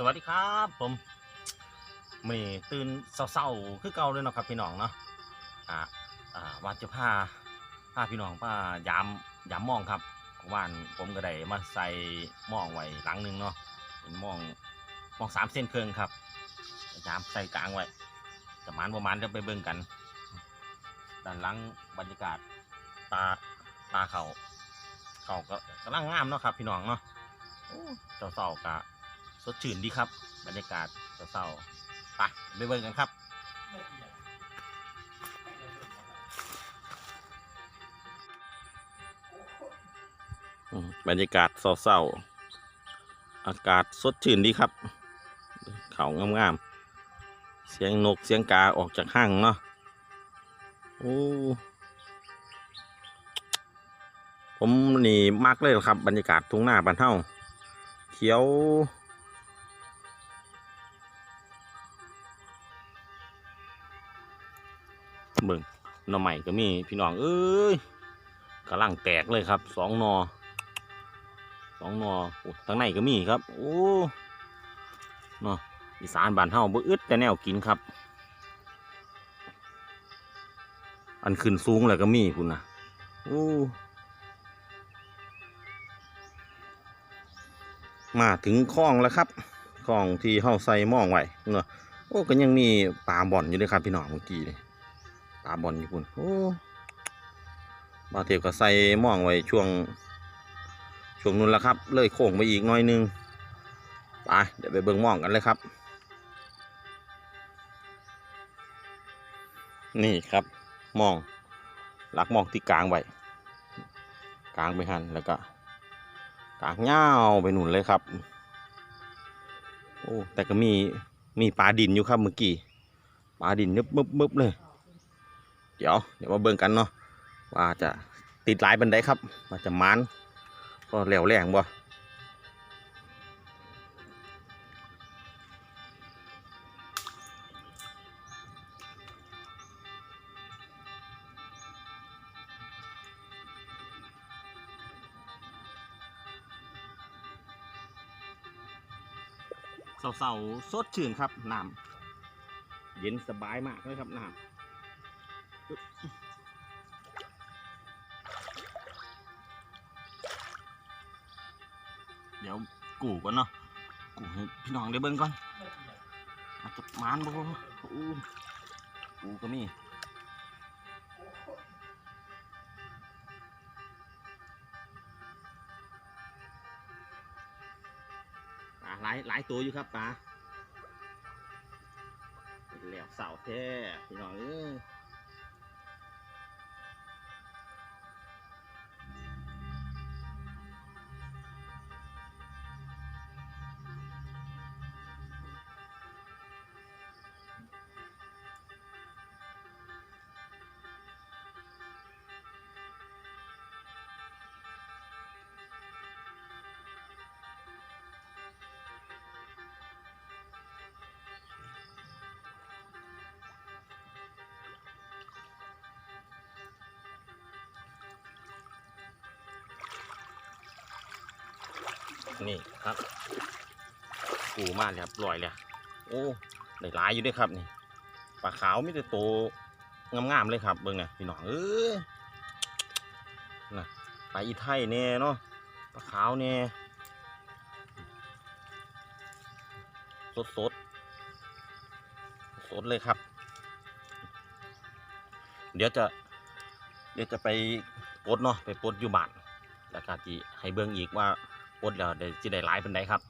สวัสดีครับผมมีตื่นเศร้าๆคือเก่าเลยเนาะครับพี่น้องเนาะอ่าอ่าว่าจะพาพาพี่น้องพายามยามมองครับว่านผมก็ได้มาใส่หมองไว้หลังหนึงเนาะเป็นหมองหมองสามเส้นเครื่องครับยามใส่กลางไว้จะมันประมาณเดี๋ยวไปเบิ่งกันด้านหลังบรรยากาศตาตาเขาเขาก็กำลังงามเนาะครับ พี่น้องเนาะเจ้าเศร้ากะ สดชื่นดีครับ บรรยากาศเจ้าเศร้าไปไปเบิ่งกันครับบรรยากาศเศร้าๆอากาศสดชื่นดีครับ เขางามๆ เสียงนกเสียงกาออกจากห้างเนาะ โอ้ ผมนี่มักเลยครับ บรรยากาศทุ่งนาบ้านเฮาเขียว เบิ่งหน่อใหม่ก็มีพี่น้องเอ้ยกำลังแตกเลยครับสองนอสองนอโอ้งในก็มีครับ โอ้เนาะอีสานบ้านเฮาบ่อึดแต่แนวกินครับ อันขึ้นสูงเลยก็มีคุณนะโอ้มาถึงคลองแล้วครับคลองที่เฮาใส่หม่องไว้เนาะโอ้ก็ยังมีปลาบ่อนอยู่ด้วยครับพี่น้องเมื่อกี้นี่ป ลาบอนอยู่พุ่นโอ้บาเทียบก็ใส่หม่องไว้ช่วง ช่วงนู้นแล้วครับ เลยโค้งไปอีกน้อยนึงไปเดี๋ยวไปเบิ่งหม่องกันเลยครับ นี่ครับหม่องลักหม่องที่กลางไว้กลางไปหันแล้วก็กลากเงาไปหนุนเลยครับโอ้แต่ก็มีมีปลาดินอยู่ครับเมื่อกี้ปลาดินนึบมึบมึบเลย เดี๋ยวเดี๋ยวมาเบิ่งกันเนาะว่าจะติดหลายบันไดครับว่าจะมานก็แหลวแรงบ่เสาๆสดชื่นครับน้ำเย็นสบายมากเลยครับน้ำ เดี๋ยวกูก่อนเนาะกูให้พี่น้องได้เบิ่งก่อนอาจจะมานบ่อู้กูก็มีปลาหลายหลายตัวอยู่ครับปลาแล้วเสาแท้พี่น้องเอ้ย นี่ครับกูมากเลยครับลอยเลยโอ้ได้หลายอยู่ด้วยครับนี่ปลาขาวไม่ได้โตงามๆเลยครับเบิ่งเนี่ยพี่น้องเอ้ยน่ะปลาอีไทยแน่เนาะปลาขาวแน่สดสดๆสดเลยครับ เดี๋ยวจะ เดี๋ยวจะไปปลดเนาะไปปลดอยู่บ้านแล้วก็ที่ให้เบิ่งอีกว่า ปดแล้วเดี๋ยวจะได้หลายเป็นไดครับ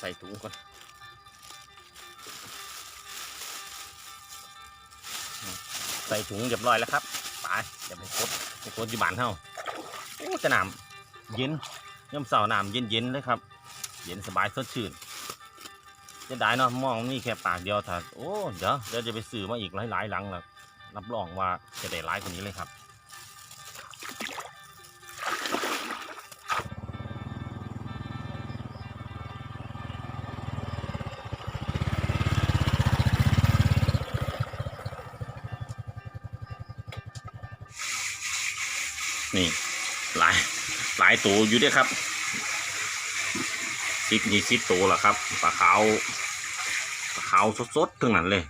ใส่ถุงก่อนใส่ถุงเรียบร้อยแล้วครับไปเดี๋ยวไปกดไปกดอยู่บ้านเฮาจะน้ำเย็นย่ำเสาน้ำเย็นเย็นๆเลยครับ เย็นสบายสดชื่น จะได้เนาะมองนี่แค่ปากเดียวถ้าโอ้เดี๋ยวเดี๋ยวจะไปซื้อมาอีกหลายๆหลังแล้วรับรองว่าจะได้หลายกว่านี้เลยครับนี่หลายหลายตัวอยู่ด้วยครับ สิบยี่สิบตัวละครับปลาขาวปลาขาวสดๆทั้งนั้นเลย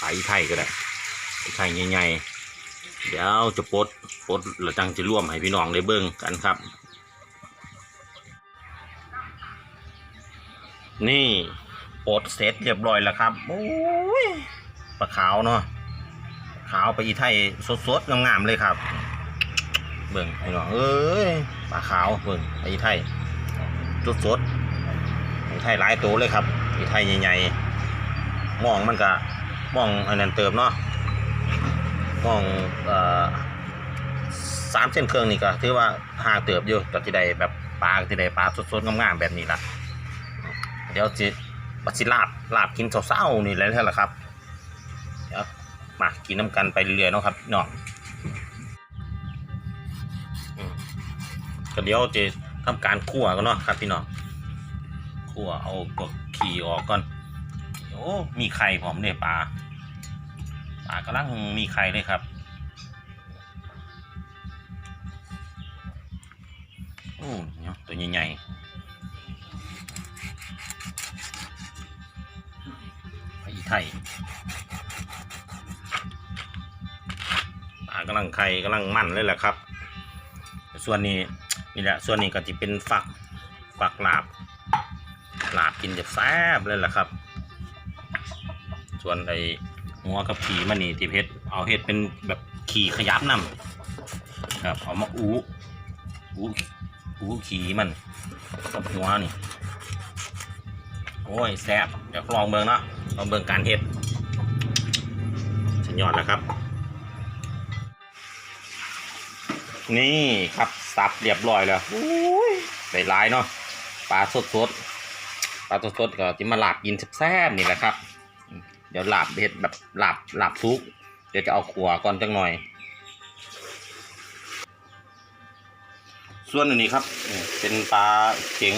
ปลาอีไทยก็ได้อีไทยใหญ่ๆเดี๋ยวจะปดปดแล้วจังจะร่วมให้พี่น้องได้เบิ่งกันครับ นี่ปดเสร็จเรียบร้อยแล้วครับโอ้ยปลาขาวเนาะขาวไปอีไทยสดๆงามๆเลยครับ เบิ่งพี่น้องเอ้ยปลาขาวเบิ่งไอ้ไทย สดสดๆไอ้ไทยหลายตัวเลยครับไอ้ไทยใหญ่ๆมองมันก็มองอันนั้นเติมเนาะมองสามเส้นเครื่องนี่ก็ถือว่าห่างเติบอยู่ก็จะได้แบบปลาจะได้ปลาสดๆงามๆแบบนี้ล่ะ เดี๋ยวจะปัสิลาบลาบกินเศร้าๆนี่แหละแหละครับเดี๋ยวมากินน้ำกันไปเรื่อยๆเนาะครับพี่น้องก็เดี๋ยวจะ ทำการคั่วกันเนาะครับพี่น้องคั่วเอาพวกขี้ออกก่อนโอ้มีไข่พร้อมเนี่ยปลาปลากำลังมีไข่เลยครับโอ้เนี่ยตัวใหญ่ๆไข่ไทยปลากำลังไข่กำลังมั่นเลยแหละครับ ส่วนนี้ นี่แหละส่วนนี้ก็จะเป็นฝักฝักลาบลาบกินจะแซ่บเลยแหละครับ ส่วนไอหัวกับขีมันนี่ที่เพชรเอาเห็ดเป็นแบบขีขยับนำครับเอามาอูอูอูขีมันกับหัวนี่โอ้ยแซ่บเดี๋ยวลองเบิ่งเนาะลองเบิ่งการเห็ดสุดยอดแล้วครับ นี่ครับ สับเรียบร้อยแล้วอุ้ยได้หลายเนาะปลาสดสดๆปลาสดสดๆก็จะมาหลาบกินแซ่บๆนี่แหละครับ เดี๋ยวหลาบเห็ดแบบหลาบหลาบซุก เดี๋ยวจะเอาขัวก่อนจังหน่อย ส่วนอันนี้ครับ เป็นปลาเข็ง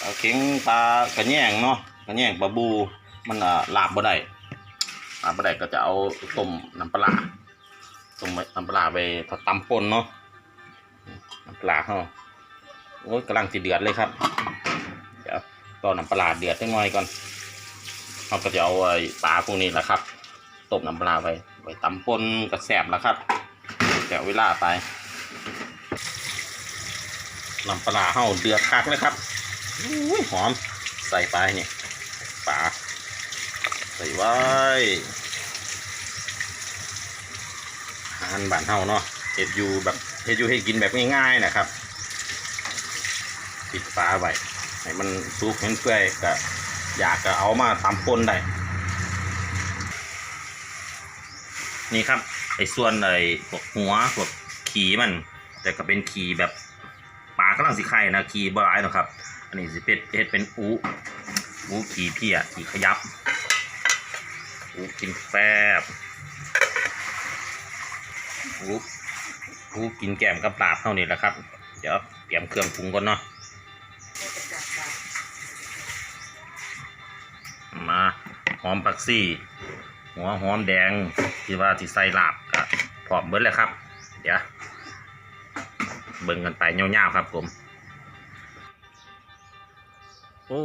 ปลาเข็งปลากระแยงเนาะกระแยงปลาบูมันอ่าลาบบ่ได้ลาบบ่ได้ก็จะเอาต้มน้ำปลาต้มน้ำปลาไปตำปนเนาะ ปลาเขาโอ้ยกำลังจะเดือดเลยครับ เดี๋ยวรอน้ำปลาเดือดสักหน่อยก่อนเราก็จะเอาไอ้ปลาพวกนี้แหละครับต้มน้ำปลาไปไปตำปนกระแสบแล้วครับเดี๋ยวเวลาไปน้ำปลาเฮาเดือดคักเลยครับอุ้ยหอมใส่ไปเนี่ยปลาใส่ไว้อาหารบ้านเฮาเนาะเฮ็ดอยู่แบบ เฮ็ดอยู่ให้กินแบบง่ายๆนะครับปิดฝาไว้ให้มันสุกเห็นเปื่อยก็อยากก็เอามาตำปนได้ นี่ครับไอ้ส่วนไอ้พวกหัวพวกขีมัน แต่ก็เป็นขีแบบปลากำลังสิไข่นะขีบ่หลายหรอครับ อันนี้สิเป็นเฮ็ดเป็นอูอูขีเพียขีขยับอูกินแฟบรู กูกินแกมกับปลาบเท่านี้แหละครับ เดี๋ยวเตรียมเครื่องปรุงก่อนเนาะมาหอมผักซี่ หัวหอมแดงที่ว่าที่ใส่ลาบก็พร้อมเบิดเลยครับ เดี๋ยวเบิ่งกันไปเงาวๆครับผม โอ้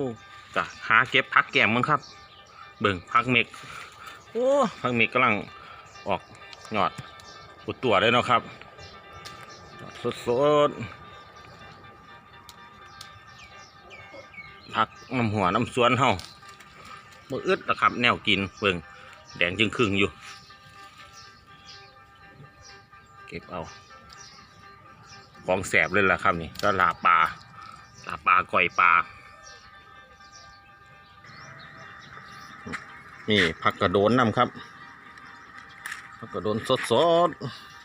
กะหาเก็บพักแก้มมึงครับ เบิ่งพักเมกโอ้พักเมกกำลังออกยอดอุดตัวเลยเนาะครับ สดสดผักน้ำหัวน้ำสวนเฮาบ่อึดนะครับ แนวกินเบิ่งแดงจึงครึ่งอยู่ เก็บเอา ของแสบเลยล่ะครับนี่ก็ลาปลาลาปลาก่อยปลา นี่ผักกระโดนนำครับแล้วก็โดนสดๆ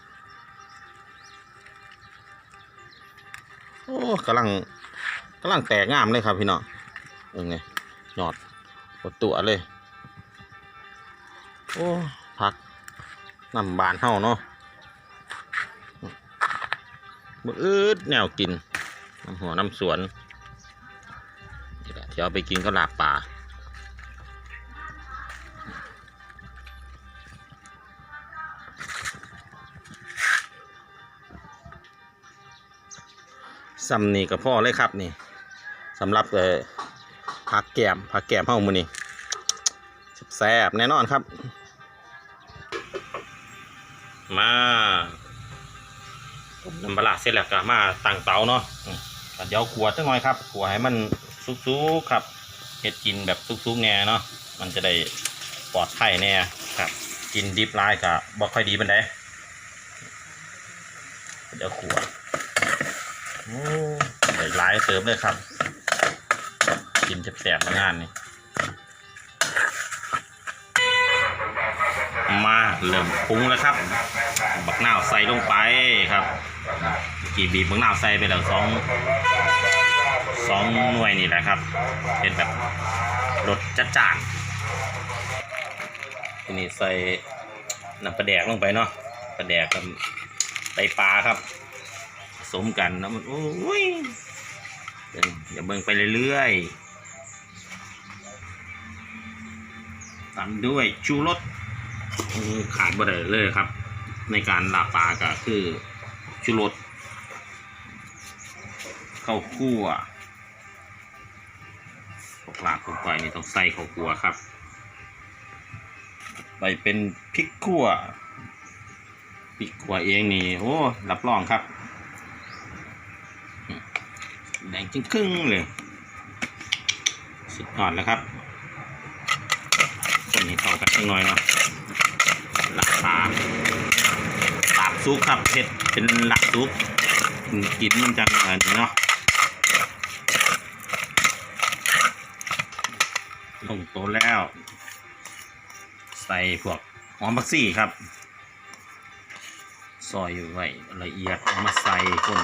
กำลังกำลังแตกงามเลยครับพี่น้องเออไงยอดปดตัวเลย โอ้ผักน้ำบานเฮาเนาะมืออืดแนวกินน้ำหัวน้ำสวนเดี๋ยวไปกินก็หลาบป่า ซ้ำนี่กับพ่อเลยครับนี่สำหรับเอ่อผักแกมผักแกมเฮามือนี้แซ่บแน่นอนครับ มาต้มน้ำปลาเสร็จแล้วก็มาตั้งเตาเนาะเดี๋ยวขัวจังหน่อยครับขัวให้มันสุกๆครับเฮ็ดกินแบบสุกๆแน่เนาะมันจะได้ปลอดภัยแน่ครับ กินดิบลายก็บ่ค่อยดีปานใดเดี๋ยวขัวโอ้ได้หลายเติมเลยครับ กินแสบๆมางานนี่มาเริ่มปรุงแล้วครับ บักนาวใส่ลงไปครับกี่บีบบักนาวใส่ไปแล้วสองสองหน่วยนี่แหละครับ เป็นแบบรสจัดจ้านทีนี้ใส่น้ำปลาแดกลงไปเนาะปลาแดกกับไตปลาครับ สมกันแล้วมันโอ้ยเดี๋ยวเดี๋ยวเบิ่งไปเรื่อยๆตามด้วยชูรสขาดบ่ได้เลยครับ ในการลาปลาก็คือชูรสข้าวคั่วพวกลาบพวกไก่นี่ต้องใส่ข้าวคั่วครับ ไปเป็นพริกคั่วพริกคั่วเองนี่โอ้รับรองครับอืมแดง จึงครึ่งๆเลยสุดยอดแล้วครับคนให้เข้ากันสักหน่อยเนาะหลักปลาปลาซุกครับเผ็ดเป็นหลักซุกกินมันจังอันนี้เนาะลงโตแล้ว ใส่พวกหอมบักซี่ครับ ซอยไว้ละเอียดเอามาใส่คน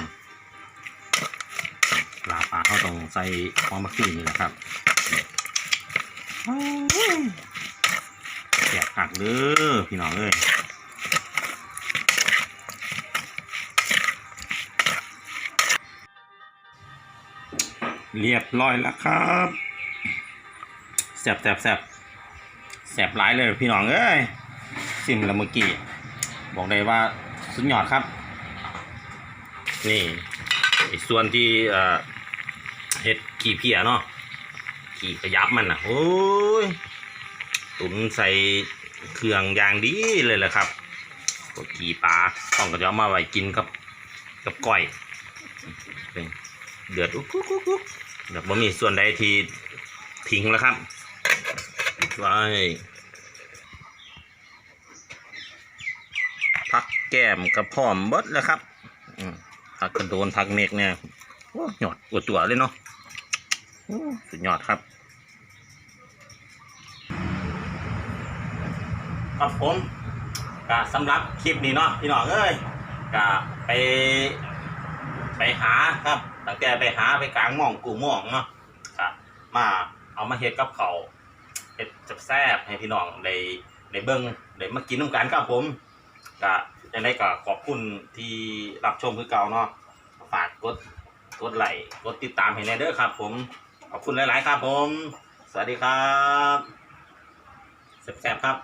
ต้องใส่หอมบักซี่นี่แหละครับแกะผักเด้อพี่น้องเอ้ยเรียบร้อยแล้วครับแสบแสบแสบแสบหลายเลยพี่น้องเอ้ยซิมล้วเมื่อกี้ บอกได้ว่าสุดยอดครับ นี่ส่วนที่ เห็ดขี่เพียเนาะขี่ขยับมันอะโอ้ยตุ๋นใส่เครื่องอย่างดีเลยแหละครับก็กี่ปลาต้องก็จะเอมาไว้กินกับกับก้อยเดือดอุ๊กอุ๊กอุ๊กเดี๋ยวบ่มีส่วนใดที่ทิ้งแล้วครับไว้พักแก้มกระพร้อมเบิดแล้วครับอืมผักกระโดนผักเมกเนี่ยโอ้หยอดอวดตัวเลยเนาะ สุดยอดครับครับผมก็สำหรับคลิปนี้เนาะพี่น้องเอ้ยก็ไป ไปหาครับตั้งแต่ไปหาไปกลางหม่องกูหม่องเนาะก็มาเอามาเฮ็ดกับเขาเฮ็ดจับแซบให้พี่น้องได้ได้เบิ่งได้มากินน้ำกันครับผมก็ยังได้ก็ขอบคุณที่รับชมคือเก่าเนาะฝากกดกดไลค์กดติดตามให้แน่เด้อครับผม ขอบคุณหลาย ๆ ครับผม สวัสดีครับแซ่บๆครับ